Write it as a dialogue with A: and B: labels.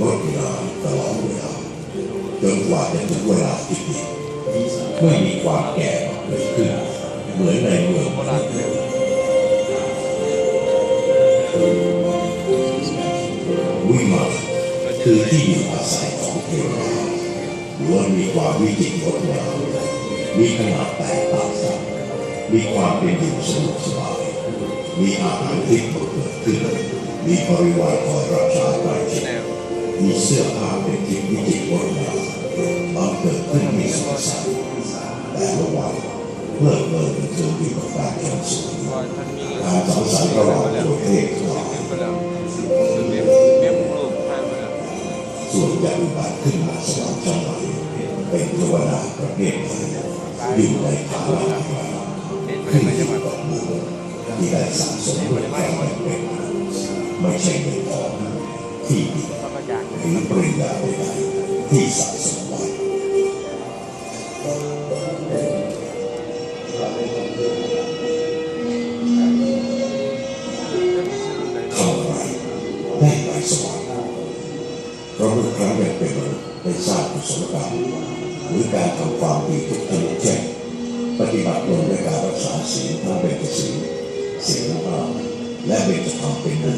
A: งดงามตลอดเวลาจนกว่าจะถึงเวลาที่ผิดไม่มีความแก่เกิดขึ้นเหมือนในเมืองวิมานคือที่อยู่อาศัยของเทวดาล้วนมีความวิจิตรงดงามมีขนาดแตกต่างกันมีความเป็นอยู่สะดวกสบาย มีอาหารที่เกิดขึ้นมีบริวารคอยรักษาใกล้ชิด มีเสื้อผ้าเป็นที่วิจิตรงดงามบางเกิดขึ้นมีสุสันแต่ละวันเมื่อเกิดเกิดอยู่กับการแข่งสูง
B: กานมี
A: การสังสรรค์ระหว่างประเทศทั้งหลาย
B: เป็นไปแล้วเว็บเว็บรูปให้มาแล้ว
A: ส่วนใหญ่บัติขึ้นมาสวรรค์ชั้นไหนเป็นเทวดาประเภทไหนอยู่ในฐานะอะไร
B: เห็นไป
A: ขึ้น
B: ไหม
A: อยู่
B: จังหวัด
A: กับบุญที่ได้สั่งสมด้วยความเป็นไม่ใช่เงินทองที่ดิ น
B: พระประจาง
A: หรือปริญญาใดๆที่สะสมไว้เข้าไปได้ไปสวรรค์เพราะเมื่อครั้งยังเป็นมนุษย์ได้สร้างกุศลกรรมหรือการทำความดีทุกทะลุแจ้งปฏิบัติตนด้วยการรักษาศีลทั้งเป็นศีลศีลห้าและเป็นจะทำเป็นบุญชอบสดับตรับฟัง